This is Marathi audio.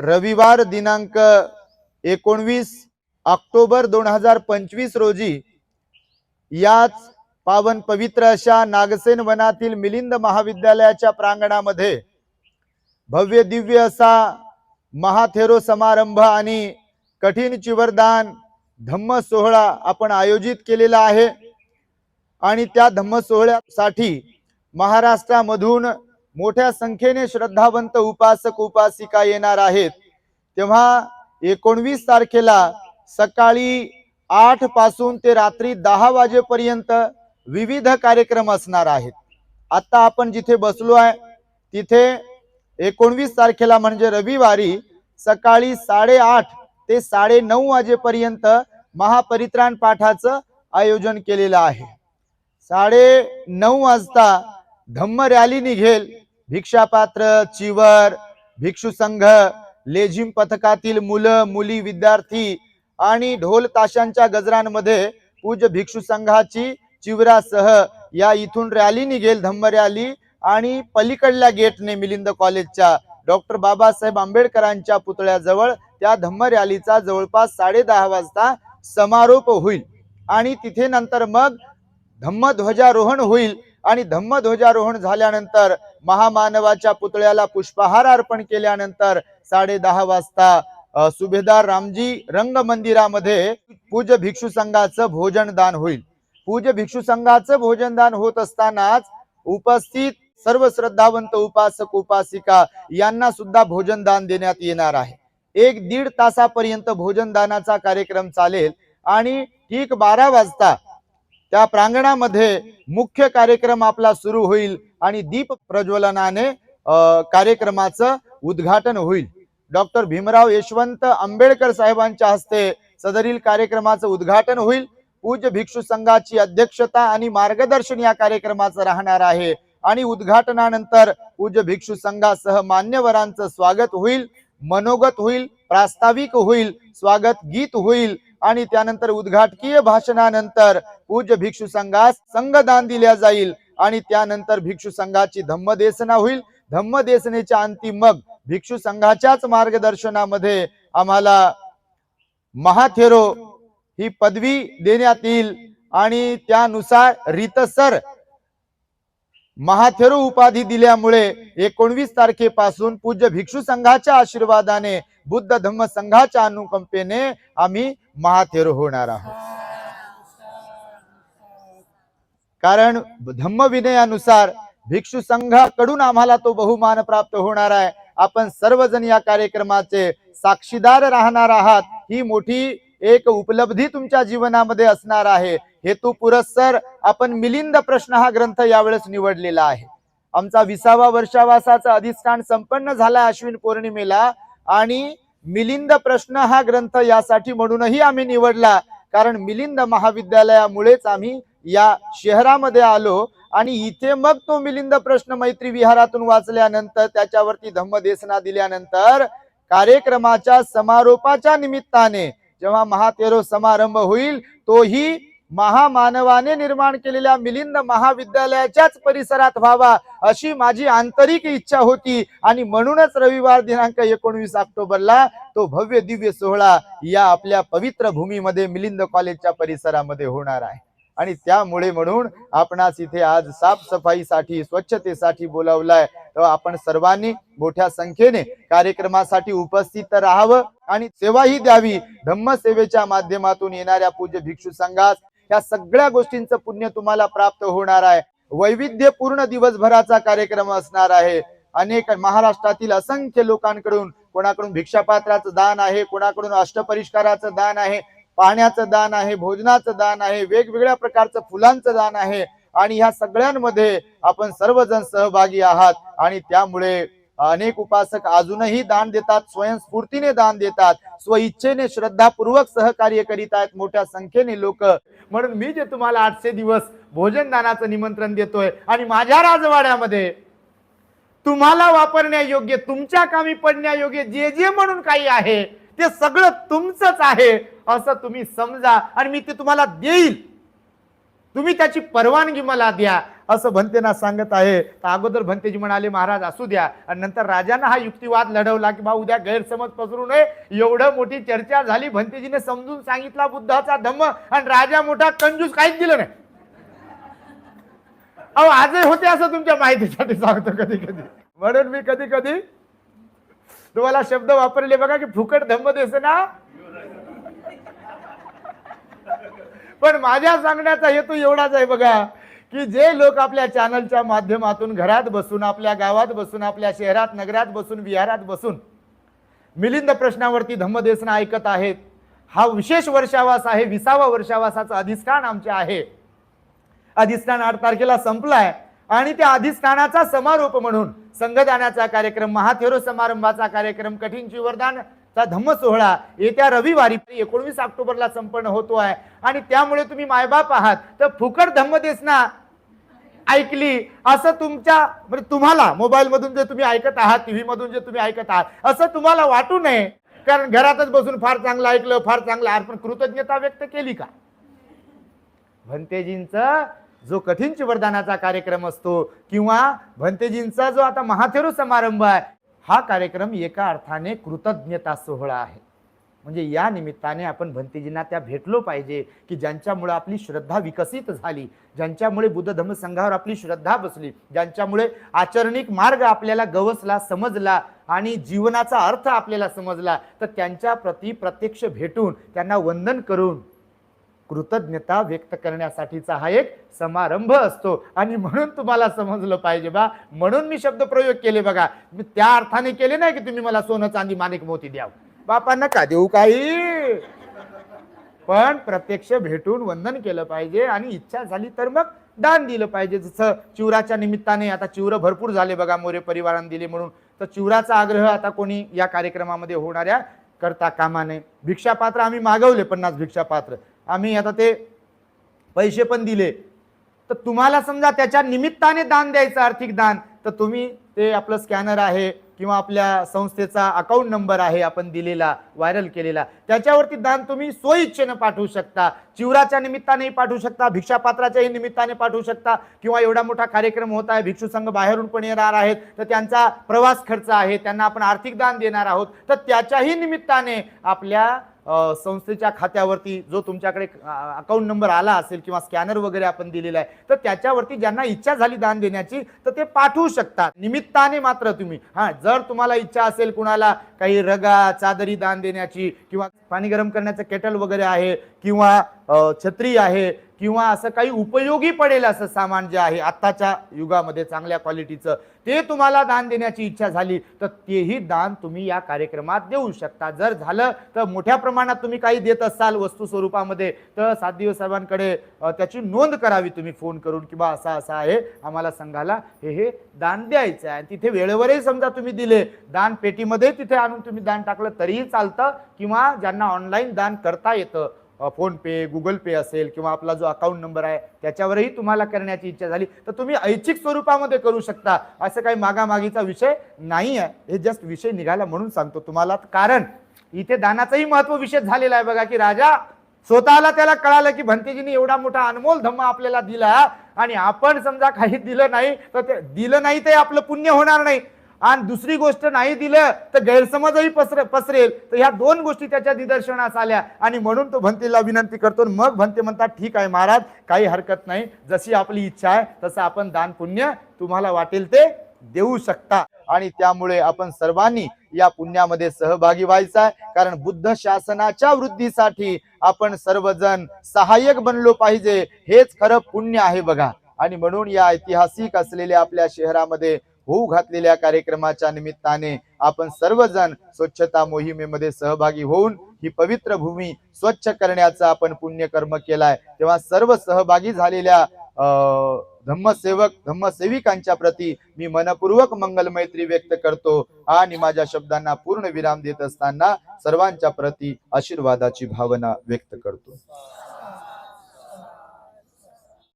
रविवार दिनांक एकोणवीस ऑक्टोबर दोन हजार पंचवीस रोजी याच पावन पवित्र अशा नागसेन वनातील मिलिंद महाविद्यालयाच्या प्रांगणामध्ये भव्य दिव्य असा महाथेरो समारंभ आणि कठीण चिवरदान धम्म सोहळा आपण आयोजित केलेला आहे. आणि त्या धम्म सोहळ्यासाठी महाराष्ट्रामधून मोठ्या संख्येने श्रद्धावंत उपासक उपासिका येणार आहेत. तेव्हा एकोणवीस तारखेला सकाळी आठपासून ते रात्री दहा वाजेपर्यंत विविध कार्यक्रम असणार आहेत. आता आपण जिथे बसलो आहे तिथे एकोणवीस तारखेला म्हणजे रविवारी सकाळी साडेआठ ते साडे नऊ वाजेपर्यंत महापरित्राण पाठाचं आयोजन केलेलं आहे. साडे नऊ वाजता धम्म रॅली निघेल भिक्षापात्र चिवर भिक्षू संघ लेझिम पथकातील मुलं मुली विद्यार्थी आणि ढोल ताशांच्या गजरांमध्ये पूज्य भिक्षू संघाची चिवरासह या इथून रॅली निघेल धम्म रॅली आणि पलीकडल्या गेटने मिलिंद कॉलेजच्या. डॉक्टर बाबासाहेब आंबेडकरांच्या पुतळ्याजवळ त्या धम्म रॅलीचा जवळपास साडे दहा वाजता समारोप होईल. आणि तिथे नंतर मग धम्म ध्वजारोहण होईल. आणि धम्म ध्वजारोहण झाल्यानंतर महामानवाच्या पुतळ्याला पुष्पहार अर्पण केल्यानंतर साडे दहा वाजता सुभेदार रामजी रंग मंदिरामध्ये पूज्य भिक्षू संघाचं भोजनदान होईल. पूज्य भिक्षू संघाचं भोजनदान होत असतानाच उपस्थित सर्व श्रद्धावंत उपासक उपासिका यांना सुद्धा भोजनदान देण्यात येणार आहे. एक दीड तासापर्यंत भोजनदानाचा कार्यक्रम चालेल आणि ठीक बारा वाजता त्या प्रांगणामध्ये मुख्य कार्यक्रम आपला सुरू होईल आणि दीप प्रज्वलनाने कार्यक्रमाचं उद्घाटन होईल. डॉक्टर भीमराव यशवंत आंबेडकर साहेबांच्या हस्ते सदरील कार्यक्रमाचं उद्घाटन होईल. पूज्य भिक्षू संघाची अध्यक्षता आणि मार्गदर्शन या कार्यक्रमाचं राहणार आहे. आणि उद्घाटनानंतर पूज्य भिक्षू संघासह मान्यवरांचं स्वागत होईल मनोगत होईल प्रास्ताविक होईल स्वागत गीत होईल आणि त्यानंतर उद्घाटकीय भाषणानंतर पूज्य भिक्षू संघास संघदान दिल्या जाईल. आणि त्यानंतर भिक्षू संघाची धम्मदेसना होईल. धम्मदेसनेच्या अंतिम मग भिक्षू संघाच्याच मार्गदर्शनामध्ये आम्हाला महाथेरो ही पदवी देण्यात येईल. आणि त्यानुसार रितसर महाथेरो उपाधी दिल्यामुळे एकोणवीस तारखेपासून पूज्य भिक्षू संघाच्या आशीर्वादाने बुद्ध धम्म संघाच्या अनुकंपेने आम्ही महाथेरो होणार आहोत. कारण धम्म विनयानुसार भिक्षू संघाकडून आम्हाला तो बहुमान प्राप्त होणार आहे. आपण सर्वजण या कार्यक्रमाचे साक्षीदार राहणार आहात. ही मोठी एक उपलब्धी तुमच्या जीवनामध्ये असणार आहे. हेतू पुरस्सर आपण मिलिंद प्रश्न हा ग्रंथ यावेळेस निवडलेला आहे. आमचा विसावा वर्षावासाचा अधिष्ठान संपन्न झाला अश्विन पौर्णिमेला आणि मिलिंद प्रश्न हा ग्रंथ यासाठी म्हणूनही आम्ही निवडला कारण मिलिंद महाविद्यालयामुळेच आम्ही या शहरामध्ये आलो आणि इथे मग तो मिलिंद प्रश्न मैत्री विहारातून वाचल्यानंतर त्याच्यावरती धम्मदेसना दिल्यानंतर कार्यक्रमाच्या समारोपाच्या निमित्ताने जेव्हा महातेरो समारंभ होईल तोही महामानवाने निर्माण केलेल्या मिलिंद महाविद्यालयाच्याच परिसरात व्हावा अशी माझी आंतरिक इच्छा होती. आणि म्हणूनच रविवार दिनांक एकोणवीस ऑक्टोबरला तो भव्य दिव्य सोहळा या आपल्या पवित्र भूमीमध्ये मिलिंद कॉलेजच्या परिसरामध्ये होणार आहे. आणि त्यामुळे म्हणून आपणास इथे आज साफसफाईसाठी स्वच्छतेसाठी बोलावलाय. तर आपण सर्वांनी मोठ्या संख्येने कार्यक्रमासाठी उपस्थित राहावं आणि सेवाही द्यावी. धम्मसेवेच्या माध्यमातून येणाऱ्या पूज्य भिक्षू संघास या सगळ्या गोष्टींचं पुण्य तुम्हाला प्राप्त होणार आहे. वैविध्यपूर्ण दिवसभराचा कार्यक्रम असणार आहे. अनेक महाराष्ट्रातील असंख्य लोकांकडून कोणाकडून भिक्षापात्राचं दान आहे कोणाकडून अष्टपरिष्काराचं दान आहे पाण्याचं दान आहे भोजनाचं दान आहे वेगवेगळ्या प्रकारचं फुलांचं दान आहे. आणि ह्या सगळ्यांमध्ये आपण सर्वजण सहभागी आहात. आणि त्यामुळे अनेक उपासक अजूनही दान देतात स्वयंस्फूर्तीने दान देतात स्वइच्छेने श्रद्धापूर्वक सहकार्य करीत आहेत मोठ्या संख्येने लोक. म्हणून मी जे तुम्हाला आठशे दिवस भोजन दानाचं निमंत्रण देतोय आणि माझ्या राजवाड्यामध्ये तुम्हाला वापरण्यायोग्य तुमच्या कामी पडण्यायोग्य जे जे म्हणून काही आहे ते सगळं तुमचंच आहे असं तुम्ही समजा आणि मी ते तुम्हाला देईल. तुम्ही त्याची परवानगी मला द्या. असं भंतेना सांगत आहे. तर अगोदर भंतेजी म्हणाले महाराज असू द्या. आणि नंतर राजानं हा युक्तिवाद लढवला की बा उद्या गैरसमज पसरू नये. एवढं मोठी चर्चा झाली भंतेजीने समजून सांगितला बुद्धाचा धम्म आणि राजा मोठा कंजूस काहीच दिलं नाही. अहो आजही होते असं तुमच्या माहितीसाठी सांगतो कधी कधी म्हणून मी कधी कधी तुम्हाला शब्द वापरले बघा की फुकट धम्म देस ना. पण माझ्या सांगण्याचा हेतू एवढाच आहे बघा. की जे लोक आपल्या चॅनलच्या माध्यमातून घरात बसून आपल्या गावात बसून आपल्या शहरात नगरात बसून विहारात बसून मिलिंद प्रश्नावरती धम्मदेसना ऐकत आहेत. हा विशेष वर्षावास आहे विसावा वर्षावासाचं अधिष्ठान आमचे आहे. अधिष्ठान आठ तारखेला संपलाय आणि त्या अधिष्ठानाचा समारोप म्हणून संघदानाचा कार्यक्रम महाथेरो समारंभाचा कार्यक्रम कठीण चा धम्म सोहळा येत्या रविवारी एकोणवीस ऑक्टोबरला संपन्न होतो आहे. आणि त्यामुळे तुम्ही मायबाप आहात. तर फुकट धम्मदेसना ऐकली. असं तुमच्या म्हणजे तुम्हाला मोबाईल मधून जे तुम्ही ऐकत आहात टीव्ही मधून जे तुम्ही ऐकत आहात असं तुम्हाला वाटू नये. कारण घरातच बसून फार चांगलं ऐकलं फार चांगलं अर्पण कृतज्ञता व्यक्त केली का? भंतेजींचा जो कठीण वरदानाचा कार्यक्रम असतो किंवा भंतेजींचा जो आता महाथेरू समारंभ आहे हा कार्यक्रम एका अर्थाने कृतज्ञता सोहळा आहे. म्हणजे या निमित्ताने आपण भंतीजींना त्या भेटलो पाहिजे की ज्यांच्यामुळे आपली श्रद्धा विकसित झाली ज्यांच्यामुळे बुद्ध धम्म संघावर आपली श्रद्धा बसली ज्यांच्यामुळे आचरणिक मार्ग आपल्याला गवसला समजला आणि जीवनाचा अर्थ आपल्याला समजला तर त्यांच्या प्रती प्रत्यक्ष भेटून त्यांना वंदन करून कृतज्ञता व्यक्त करण्यासाठीचा हा एक समारंभ असतो. आणि म्हणून तुम्हाला समजलं पाहिजे बा. म्हणून मी शब्द प्रयोग केले बघा. मी त्या अर्थाने केले नाही की तुम्ही मला सोनं चांदी माणिक मोती द्याव. बापा नका देऊ काही. पण प्रत्यक्ष भेटून वंदन केलं पाहिजे आणि इच्छा झाली तर मग दान दिलं पाहिजे. जसं चिवराच्या निमित्ताने आता चिवरं भरपूर झाले बघा मोरे परिवाराने दिले म्हणून. तर चिवराचा आग्रह आता कोणी या कार्यक्रमामध्ये होणाऱ्या करता कामा नये भिक्षापात्र आम्ही मागवले पन्नास भिक्षापात्र. आम्ही आता ते पैसे पण दिले. तर तुम्हाला समजा त्याच्या निमित्ताने दान द्यायचं आर्थिक दान तर तुम्ही ते आपलं स्कॅनर आहे किंवा आपल्या संस्थेचा अकाउंट नंबर आहे आपण दिलेला व्हायरल केलेला त्याच्यावरती दान तुम्ही स्वइच्छेनं पाठवू शकता. चिवराच्या निमित्तानेही पाठवू शकता भिक्षापात्राच्याही निमित्ताने पाठवू शकता किंवा एवढा मोठा कार्यक्रम होत आहे भिक्षू संघ बाहेरून पण येणार आहेत तर त्यांचा प्रवास खर्च आहे त्यांना आपण आर्थिक दान देणार आहोत तर त्याच्याही निमित्ताने आपल्या संस्थेच्या खात्यावरती जो तुमच्याकडे अकाउंट नंबर आला असेल किंवा स्कॅनर वगैरे आपण दिलेला आहे तर त्याच्यावरती ज्यांना इच्छा झाली दान देण्याची तर ते पाठवू शकतात. निमित्ताने मात्र तुम्ही हा जर तुम्हाला इच्छा असेल कुणाला काही रगा चादरी दान देण्याची किंवा पाणी गरम करण्याचं केटल वगैरे आहे किंवा छत्री आहे किंवा असं काही उपयोगी पडेल असं सामान जे आहे आत्ताच्या युगामध्ये चांगल्या क्वालिटीचं ते तुम्हाला दान देण्याची इच्छा झाली तर तेही दान तुम्ही या कार्यक्रमात देऊ शकता. जर झालं तर मोठ्या प्रमाणात तुम्ही काही देत असाल वस्तू स्वरूपामध्ये तर सात दिवस साहेबांकडे त्याची नोंद करावी तुम्ही फोन करून किंवा असा असा आहे आम्हाला संघाला हे हे दान द्यायचं आहे. आणि तिथे वेळेवरही समजा तुम्ही दिले दान पेटीमध्ये तिथे आणून तुम्ही दान टाकलं तरीही चालतं किंवा ज्यांना ऑनलाईन दान करता येतं फोन पे गुगल पे असेल किंवा आपला जो अकाउंट नंबर आहे त्याच्यावरही तुम्हाला करण्याची इच्छा झाली तर तुम्ही ऐच्छिक स्वरूपामध्ये करू शकता. असं काही मागामागीचा विषय नाही आहे हे जस्ट विषय निघाला म्हणून सांगतो तुम्हाला. कारण इथे दानाचाही महत्त्व विषय झालेला आहे बघा की राजा स्वतःला त्याला कळालं की भंतेजीने एवढा मोठा अनमोल धम्म आपल्याला दिला आणि आपण समजा काही दिलं नाही तर ते दिलं नाही ते आपलं पुण्य होणार नाही. आणि दुसरी गोष्ट नाही दिलं तर गैरसमजही पसर पसरेल. तर ह्या दोन गोष्टी त्याच्या निदर्शनास आल्या. आणि म्हणून तो भंतेला विनंती करतो मग भंते म्हणतात ठीक आहे महाराज काही हरकत नाही. जशी आपली इच्छा आहे तसं आपण दान पुण्य तुम्हाला वाटेल ते देऊ शकता. आणि त्यामुळे आपण सर्वांनी या पुण्यामध्ये सहभागी व्हायचा आहे. कारण बुद्ध शासनाच्या वृद्धीसाठी आपण सर्वजण सहाय्यक बनलो पाहिजे. हेच खरं पुण्य आहे बघा. आणि म्हणून या ऐतिहासिक असलेल्या आपल्या शहरामध्ये होऊ घातलेल्या कार्यक्रमाच्या निमित्ताने आपण सर्वजण स्वच्छता मोहिमेमध्ये सहभागी होऊन ही पवित्र भूमी स्वच्छ करण्याचा आपण पुण्यकर्म केलाय. तेव्हा सर्व सहभागी झालेल्या अं, धम्मसेवक धम्मसेविकांच्या प्रती मी मनपूर्वक मंगल मैत्री व्यक्त करतो आणि माझ्या शब्दांना पूर्ण विराम देत असताना सर्वांच्या प्रती आशीर्वादाची भावना व्यक्त करतो.